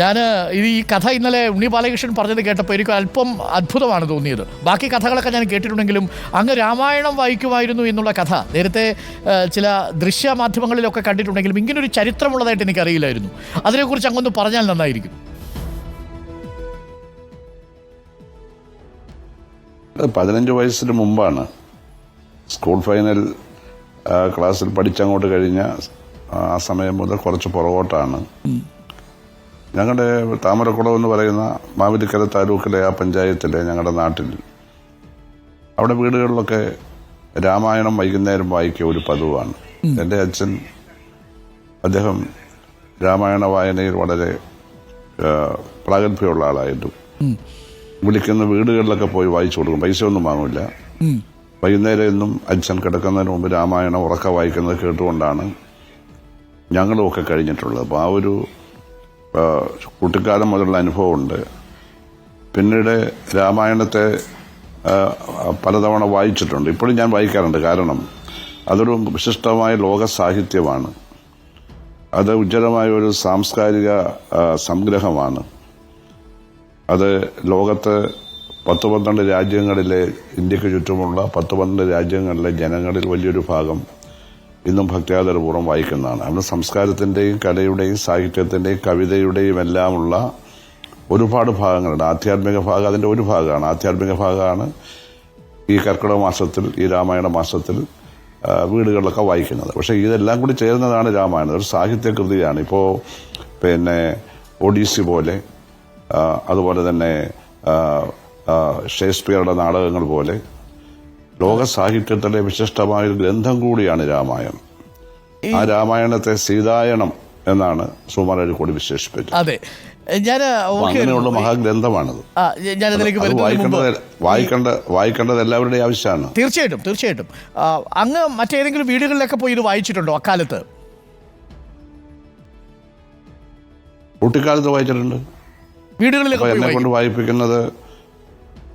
ഞാൻ ഇത് ഈ കഥ ഇന്നലെ ഉണ്ണി ബാലകൃഷ്ണൻ പറഞ്ഞത് കേട്ടപ്പോൾ എനിക്ക് അല്പം അത്ഭുതമാണ് തോന്നിയത്. ബാക്കി കഥകളൊക്കെ ഞാൻ കേട്ടിട്ടുണ്ടെങ്കിലും അങ്ങ് രാമായണം വായിക്കുമായിരുന്നു എന്നുള്ള കഥ. നേരത്തെ ചില ദൃശ്യ മാധ്യമങ്ങളിലൊക്കെ കണ്ടിട്ടുണ്ടെങ്കിലും ഇങ്ങനൊരു ചരിത്രമുള്ളതായിട്ട് എനിക്കറിയില്ലായിരുന്നു. അതിനെക്കുറിച്ച് അങ്ങൊന്ന് പറഞ്ഞാൽ നന്നായിരിക്കും. പതിനഞ്ച് വയസ്സിന് മുമ്പാണ്. സ്കൂൾ ഫൈനൽ ക്ലാസ്സിൽ പഠിച്ചങ്ങോട്ട് കഴിഞ്ഞ ആ സമയം മുതൽ കുറച്ച് പുറകോട്ടാണ്. ഞങ്ങളുടെ താമരക്കുളം എന്ന് പറയുന്ന മാവേലിക്കര താലൂക്കിലെ ആ പഞ്ചായത്തിലെ ഞങ്ങളുടെ നാട്ടിൽ അവിടെ വീടുകളിലൊക്കെ രാമായണം വൈകുന്നേരം വായിക്കുക ഒരു പതിവാണ്. എന്റെ അച്ഛൻ അദ്ദേഹം രാമായണ വായനയിൽ വളരെ പ്രാഗൽഭ്യമുള്ള ആളായിരുന്നു. വിളിക്കുന്ന വീടുകളിലൊക്കെ പോയി വായിച്ചു കൊടുക്കും. പൈസ ഒന്നും വാങ്ങില്ല വൈകുന്നേരം എന്നും അച്ഛൻ കിടക്കുന്നതിന് മുമ്പ് രാമായണം ഉറക്ക വായിക്കുന്നത് കേട്ടുകൊണ്ടാണ് ഞങ്ങളും ഒക്കെ കഴിഞ്ഞിട്ടുള്ളത്. അപ്പോൾ ആ ഒരു കുട്ടിക്കാലം മുതലുള്ള അനുഭവമുണ്ട്. പിന്നീട് രാമായണത്തെ പലതവണ വായിച്ചിട്ടുണ്ട്. ഇപ്പോഴും ഞാൻ വായിക്കാറുണ്ട്. കാരണം അതൊരു വിശിഷ്ടമായ ലോക സാഹിത്യമാണ് അത് ഉജ്ജ്വലമായ ഒരു സാംസ്കാരിക സംഗ്രഹമാണ്. അത് ലോകത്ത് പത്ത് പന്ത്രണ്ട് രാജ്യങ്ങളിലെ ഇന്ത്യയ്ക്ക് ചുറ്റുമുള്ള പത്ത് പന്ത്രണ്ട് രാജ്യങ്ങളിലെ ജനങ്ങളിൽ വലിയൊരു ഭാഗം ഇന്നും ഭക്ത്യാദരപൂർവം വായിക്കുന്നതാണ്. അവിടെ സംസ്കാരത്തിന്റെയും കലയുടെയും സാഹിത്യത്തിന്റെയും കവിതയുടെയും എല്ലാമുള്ള ഒരുപാട് ഭാഗങ്ങളുണ്ട്. ആധ്യാത്മിക ഭാഗം അതിന്റെ ഒരു ഭാഗമാണ്. ആധ്യാത്മിക ഭാഗമാണ് ഈ കർക്കിടക മാസത്തിൽ ഈ രാമായണ മാസത്തിൽ വീടുകളിലൊക്കെ വായിക്കുന്നത്. പക്ഷെ ഇതെല്ലാം കൂടി ചേരുന്നതാണ് രാമായണം. ഒരു സാഹിത്യകൃതിയാണ്. ഇപ്പോൾ പിന്നെ ഒഡീസി പോലെ അതുപോലെ തന്നെ ഷേക്സ്പിയറുടെ നാടകങ്ങൾ പോലെ ലോക സാഹിത്യത്തിലെ വിശിഷ്ടമായ ഒരു ഗ്രന്ഥം കൂടിയാണ് രാമായണം. ആ രാമായണത്തെ സീതായണം എന്നാണ് സുമാർ കൂടി വിശേഷിപ്പിച്ചത്. അതെ. ഞാൻ അങ്ങനെയുള്ള മഹാഗ്രന്ഥമാണത്. ഞാനതിലേക്ക് വായിക്കേണ്ടത് വായിക്കേണ്ട വായിക്കേണ്ടത് എല്ലാവരുടെയും ആവശ്യമാണ്. തീർച്ചയായിട്ടും തീർച്ചയായിട്ടും. അങ്ങ് മറ്റേതെങ്കിലും വീടുകളിലൊക്കെ പോയി ഇത് വായിച്ചിട്ടുണ്ടോ അക്കാലത്ത്? കുട്ടിക്കാലത്ത് വായിച്ചിട്ടുണ്ട്. വീടുകളിലൊക്കെ എന്നെ കൊണ്ട് വായിപ്പിക്കുന്നത്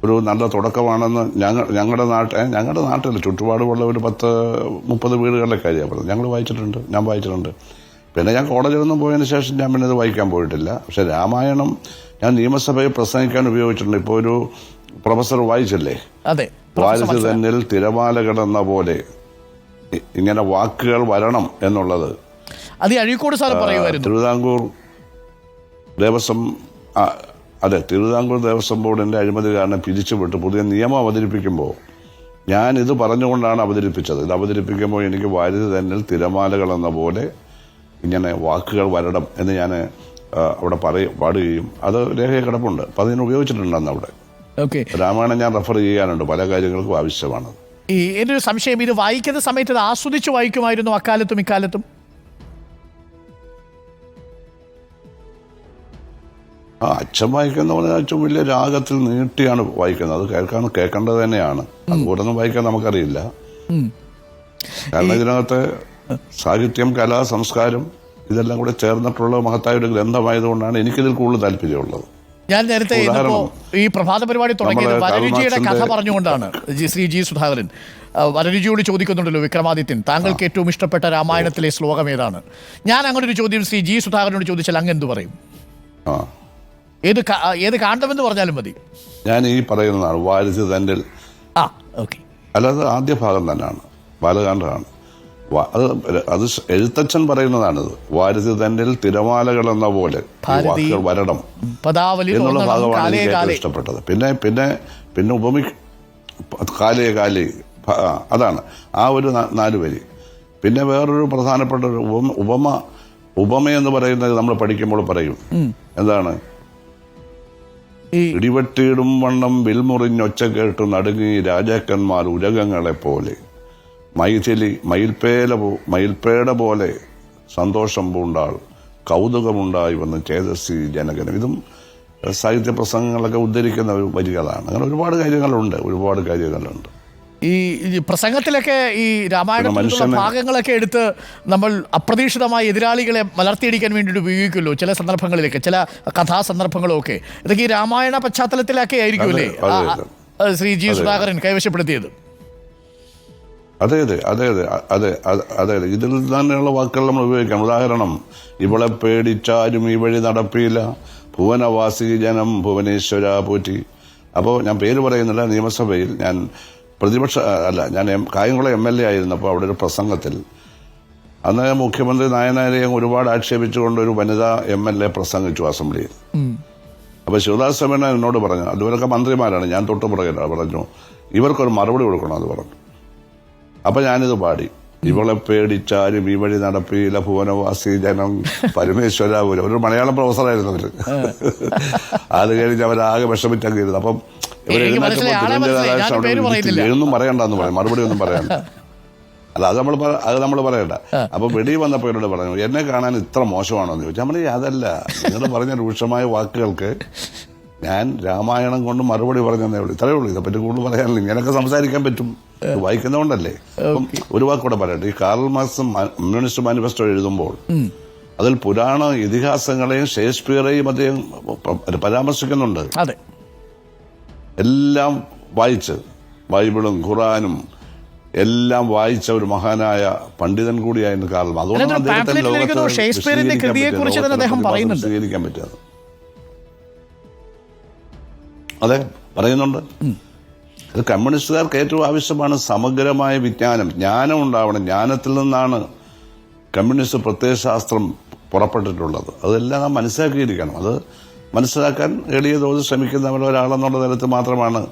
ഒരു നല്ല തുടക്കമാണെന്ന് ഞങ്ങൾ ഞങ്ങളുടെ നാട്ടിൽ ഞങ്ങളുടെ നാട്ടിൽ ചുറ്റുപാടുമുള്ള ഒരു പത്ത് മുപ്പത് വീടുകളിലെ കാര്യമാണ് പറഞ്ഞത്. ഞങ്ങൾ വായിച്ചിട്ടുണ്ട് ഞാൻ വായിച്ചിട്ടുണ്ട്. പിന്നെ ഞാൻ കോളേജിലൊന്നും പോയതിന് ശേഷം ഞാൻ പിന്നെ ഇത് വായിക്കാൻ പോയിട്ടില്ല. പക്ഷെ രാമായണം ഞാൻ നിയമസഭയിൽ പ്രസംഗിക്കാൻ ഉപയോഗിച്ചിട്ടുണ്ട്. ഇപ്പോൾ ഒരു പ്രൊഫസർ വായിച്ചല്ലേ? അതെ വാരിച്ച് തന്നിൽ തിരമാല കിടന്ന പോലെ ഇങ്ങനെ വാക്കുകൾ വരണം എന്നുള്ളത്. അത് അഴീക്കോട് സാർ പറയുമായിരുന്നു. തിരുവിതാംകൂർ ദേവസ്വം അതെ തിരുവിതാംകൂർ ദേവസ്വം ബോർഡിന്റെ അഴിമതി കാരണം പിരിച്ചുവിട്ട്. പുതിയ നിയമം അവതരിപ്പിക്കുമ്പോൾ ഞാൻ ഇത് പറഞ്ഞുകൊണ്ടാണ് അവതരിപ്പിച്ചത്. ഇത് അവതരിപ്പിക്കുമ്പോൾ എനിക്ക് വാരിത തന്നിൽ തിരമാലകൾ എന്ന പോലെ ഇങ്ങനെ വാക്കുകൾ വരണം എന്ന് ഞാൻ അവിടെ പറയ പാടുകയും അത് രേഖ കിടപ്പുണ്ട്. അപ്പം അതിന് ഉപയോഗിച്ചിട്ടുണ്ടെന്ന് അവിടെ. ഓക്കെ. രാമായണം ഞാൻ റെഫർ ചെയ്യാനുണ്ട്. പല കാര്യങ്ങൾക്കും ആവശ്യമാണ്. ഈ എന്റെ ഒരു സംശയം. ഇത് വായിക്കുന്ന സമയത്ത് ഇത് ആസ്വദിച്ച് വായിക്കുമായിരുന്നു അക്കാലത്തും ഇക്കാലത്തും? ആ അച്ഛൻ വായിക്കുന്ന പറഞ്ഞാൽ അച്ഛൻ വലിയ രാഗത്തിൽ നീട്ടിയാണ് വായിക്കുന്നത്. അത് കേൾക്കാൻ കേൾക്കേണ്ടത് തന്നെയാണ്. അതുപോലെ ഒന്നും വായിക്കാൻ നമുക്കറിയില്ല. കാരണം ഇതിനകത്ത് സാഹിത്യം കലാ സംസ്കാരം ഇതെല്ലാം കൂടെ ചേർന്നിട്ടുള്ള മഹത്തായ ഒരു ഗ്രന്ഥമായതുകൊണ്ടാണ് എനിക്കിതിൽ കൂടുതൽ താല്പര്യമുള്ളത്. ഞാൻ നേരത്തെ ഈ പ്രഭാത പരിപാടി തുടങ്ങിയത് വരരുചിയുടെ കഥ പറഞ്ഞുകൊണ്ടാണ്. G Sree G Sudhakaran. വരരുചിയോട് ചോദിക്കുന്നുണ്ടല്ലോ വിക്രമാദിത്യൻ. താങ്കൾക്ക് ഏറ്റവും ഇഷ്ടപ്പെട്ട രാമായണത്തിലെ ശ്ലോകം ഏതാണ് ഞാൻ അങ്ങനെ ഒരു ചോദ്യം ശ്രീ ജി സുധാകരനോട് ചോദിച്ചാൽ അങ്ങ് എന്ത് പറയും? ആ. ഏത് ഏത് കാണ്ഡമെന്ന് പറഞ്ഞാലും മതി. ഞാൻ ഈ പറയുന്നതാണ് വാരിധി തന്റെ ആ ഓക്കെ. അല്ലാതെ ആദ്യ ഭാഗം തന്നെയാണ് ബാലകാന്ഡമാണ് അത് അത് എഴുത്തച്ഛൻ പറയുന്നതാണിത് വാരിധി തന്റെ തിരമാലകൾ എന്ന പോലെ വാക്കുകൾ വരണം എന്നുള്ള ഭാഗമാണ് എനിക്ക് ഇഷ്ടപ്പെട്ടത്. പിന്നെ പിന്നെ പിന്നെ ഉപമി കാലേ കാലേ അതാണ് ആ ഒരു നാല് വരി. പിന്നെ വേറൊരു പ്രധാനപ്പെട്ട ഒരു ഉപമ ഉപമ ഉപമ എന്ന് പറയുന്നത് നമ്മൾ പഠിക്കുമ്പോൾ പറയും. എന്താണ്? ഇടിവെട്ടിയിടും വണ്ണം വിൽമുറിഞ്ഞൊച്ച കേട്ടു നടുങ്ങി രാജാക്കന്മാർ ഉരകങ്ങളെ പോലെ മൈഥിലി മയിൽപ്പേല മയിൽപേട പോലെ സന്തോഷം പൂണ്ടാൾ കൗതുകമുണ്ടായി വന്ന് ചേതസ്സി ജനകനും. ഇതും സാഹിത്യ പ്രസംഗങ്ങളൊക്കെ ഉദ്ധരിക്കുന്ന വരികളാണ്. അങ്ങനെ ഒരുപാട് കാര്യങ്ങളുണ്ട് ഒരുപാട് കാര്യങ്ങളുണ്ട്. ഈ പ്രസംഗത്തിലൊക്കെ ഈ രാമായണത്തിലുള്ള ഭാഗങ്ങളൊക്കെ എടുത്ത് നമ്മൾ അപ്രതീക്ഷിതമായ എതിരാളികളെ മലർത്തിയടിക്കാൻ വേണ്ടിയിട്ട് ഉപയോഗിക്കുമല്ലോ ചില സന്ദർഭങ്ങളിലൊക്കെ ചില കഥാസന്ദർഭങ്ങളൊക്കെ. ഇതൊക്കെ ഈ രാമായണ പശ്ചാത്തലത്തിലൊക്കെ ആയിരിക്കുമല്ലേ? ശ്രീ ജി സുധാകരൻ കൈവശപ്പെടുത്തിയത്. അതെ അതെ അതെ അതെ അതെ അതെ അതെ ഇതിൽ തന്നെയുള്ള വാക്കുകൾ നമ്മൾ ഉപയോഗിക്കാം. ഉദാഹരണം ഇവളെ പേടിച്ചാരും ഈ വഴി നടപ്പിയില്ല. ഭുവനവാസി ജനം ഭുവനേശ്വര പോറ്റി. അപ്പോൾ ഞാൻ പേര് പറയുന്നില്ല നിയമസഭയിൽ ഞാൻ പ്രതിപക്ഷ അല്ല ഞാൻ കായംകുളം എം എൽ എ ആയിരുന്നപ്പോൾ അവിടെ ഒരു പ്രസംഗത്തിൽ അന്ന് മുഖ്യമന്ത്രി നായനാരെയും ഒരുപാട് ആക്ഷേപിച്ചുകൊണ്ട് ഒരു വനിതാ എം എൽ എ പ്രസംഗിച്ചു അസംബ്ലിയിൽ. അപ്പൊ ശിവദാസ് സമേന എന്നോട് പറഞ്ഞു അതുപോലൊക്കെ മന്ത്രിമാരാണ് ഞാൻ തൊട്ട് പുറകില്ല പറഞ്ഞു ഇവർക്കൊരു മറുപടി കൊടുക്കണം എന്ന് പറഞ്ഞു. അപ്പൊ ഞാനിത് പാടി. ഇവളെ പേടിച്ചാലും ഈ വഴി നടപ്പിയില്ല ഭുവനവാസി ജനം പരമേശ്വരാപുരം ഒരു മലയാളം പ്രൊഫസറായിരുന്നു അവർ. അത് കഴിഞ്ഞ് അവരാകെ വിഷമിച്ചങ്ങ് ഇരുന്നു. അപ്പം ഒന്നും പറയണ്ടെന്ന് പറയും. മറുപടി ഒന്നും പറയണ്ട അല്ല അത് നമ്മൾ അത് നമ്മൾ പറയണ്ട. അപ്പൊ വെടി വന്നപ്പോ എന്നോട് പറഞ്ഞു എന്നെ കാണാൻ ഇത്ര മോശമാണോ? എന്ന് ചോദിച്ചു. നമ്മൾ അതല്ല. നിങ്ങൾ പറഞ്ഞ രൂക്ഷമായ വാക്കുകൾക്ക് ഞാൻ രാമായണം കൊണ്ട് മറുപടി പറഞ്ഞതേ ഉള്ളൂ. ഇത്രയേ ഉള്ളൂ. ഇതേപ്പറ്റി കൂടുതൽ പറയാനില്ല. ഇങ്ങനെയൊക്കെ സംസാരിക്കാൻ പറ്റും. വായിക്കുന്നതുകൊണ്ടല്ലേ. അപ്പം ഒരു വാക്കൂടെ പറയട്ടെ. ഈ കാർൽ മാർക്സ് കമ്മ്യൂണിസ്റ്റ് മാനിഫെസ്റ്റോ എഴുതുമ്പോൾ അതിൽ പുരാണ ഇതിഹാസങ്ങളെയും ഷേക്സ്പിയറെയും അദ്ദേഹം പരാമർശിക്കുന്നുണ്ട്. എല്ലാം വായിച്ച് ബൈബിളും ഖുറാനും എല്ലാം വായിച്ച ഒരു മഹാനായ പണ്ഡിതൻ കൂടിയായിരുന്നു കാരണം. അതുകൊണ്ടാണ് അതെ പറയുന്നുണ്ട്. അത് കമ്മ്യൂണിസ്റ്റുകാർക്ക് ഏറ്റവും ആവശ്യമാണ് സമഗ്രമായ വിജ്ഞാനം. ജ്ഞാനം ഉണ്ടാവണം. ജ്ഞാനത്തിൽ നിന്നാണ് കമ്മ്യൂണിസ്റ്റ് പ്രത്യയശാസ്ത്രം പുറപ്പെട്ടിട്ടുള്ളത്. അതെല്ലാം നാം മനസ്സിലാക്കിയിരിക്കണം. അത് മനസ്സിലാക്കാൻ എളിയ തോതിൽ ശ്രമിക്കുന്നവർ ഒരാളെന്നുള്ള തരത്തിൽ മാത്രമാണ്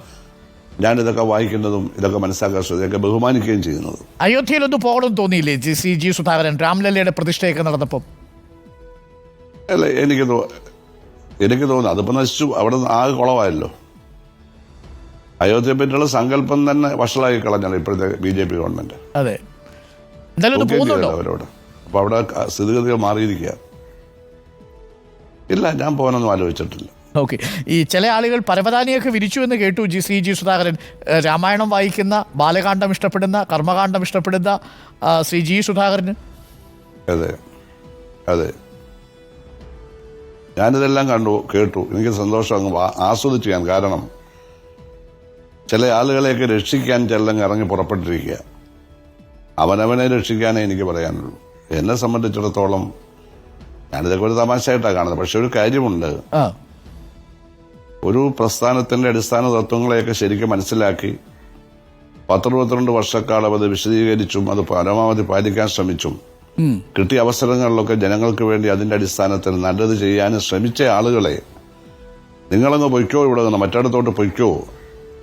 ഞാൻ ഇതൊക്കെ വായിക്കുന്നതും ഇതൊക്കെ മനസ്സിലാക്കാൻ ശ്രദ്ധയൊക്കെ ബഹുമാനിക്കുകയും ചെയ്യുന്നത്. അയോധ്യയിലൊന്ന് പോകണം തോന്നിയില്ലേ? ജി സി ജി സുധാകരൻ രാംലല്ലയുടെ പ്രതിഷ്ഠയൊക്കെ നടന്നപ്പോൾ അല്ല എനിക്ക് തോന്നുന്നു എനിക്ക് തോന്നുന്നു അതിപ്പോ നശിച്ചു. അവിടെ ആകെ കുളമായല്ലോ. അയോധ്യയെ പറ്റിയുള്ള സങ്കല്പം തന്നെ വഷളായി കളഞ്ഞാണ് ഇപ്പോഴത്തെ ബി ജെ പി ഗവൺമെന്റ്. അവരോട്. അപ്പൊ അവിടെ സ്ഥിതിഗതികൾ മാറിയിരിക്കുക ഇല്ല ഞാൻ പോകാനൊന്നും ആലോചിച്ചിട്ടില്ല. ഓക്കെ. ഈ ചില ആളുകൾ പരവതാനിയൊക്കെ വിരിച്ചു എന്ന് കേട്ടു G C G Sudhakaran. Ramayanam വായിക്കുന്ന ബാലകാന്ഡം ഇഷ്ടപ്പെടുന്ന കർമ്മകാന്ഡം ഇഷ്ടപ്പെടുന്ന ശ്രീ ജി സുധാകരന്? അതെ അതെ. ഞാനിതെല്ലാം കണ്ടു കേട്ടു. എനിക്ക് സന്തോഷം അങ്ങ് ആസ്വദിച്ചു ഞാൻ. കാരണം ചില ആളുകളെയൊക്കെ രക്ഷിക്കാൻ ചെല്ലങ്ങ് ഇറങ്ങി പുറപ്പെട്ടിരിക്കുക. അവനവനെ രക്ഷിക്കാനേ എനിക്ക് പറയാനുള്ളൂ. എന്നെ സംബന്ധിച്ചിടത്തോളം ഞാനിതൊക്കെ ഒരു തമാശയായിട്ടാണ് കാണുന്നത് പക്ഷെ ഒരു കാര്യമുണ്ട് ഒരു പ്രസ്ഥാനത്തിന്റെ അടിസ്ഥാന തത്വങ്ങളെയൊക്കെ ശരിക്കും മനസ്സിലാക്കി പത്തിരുപത്തിരണ്ട് വർഷക്കാലം അത് വിശദീകരിച്ചും അത് പരമാവധി പാലിക്കാൻ ശ്രമിച്ചും. കിട്ടിയ അവസരങ്ങളിലൊക്കെ ജനങ്ങൾക്ക് വേണ്ടി അതിന്റെ അടിസ്ഥാനത്തിൽ നല്ലത് ചെയ്യാൻ ശ്രമിച്ച ആളുകളെ നിങ്ങളങ്ങ് പൊയ്ക്കോ ഇവിടെ നിന്ന് മറ്റിടത്തോട്ട് പൊയ്ക്കോ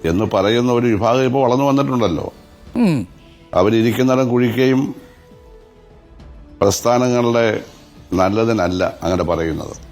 എന്ന് പറയുന്ന ഒരു വിഭാഗം ഇപ്പോൾ വളർന്നു വന്നിട്ടുണ്ടല്ലോ. അവരിയ്ക്കുന്നിടം കുഴിക്കുകയും പ്രസ്ഥാനങ്ങളുടെ നല്ലതിനല്ല അങ്ങനെ പറയുന്നത്.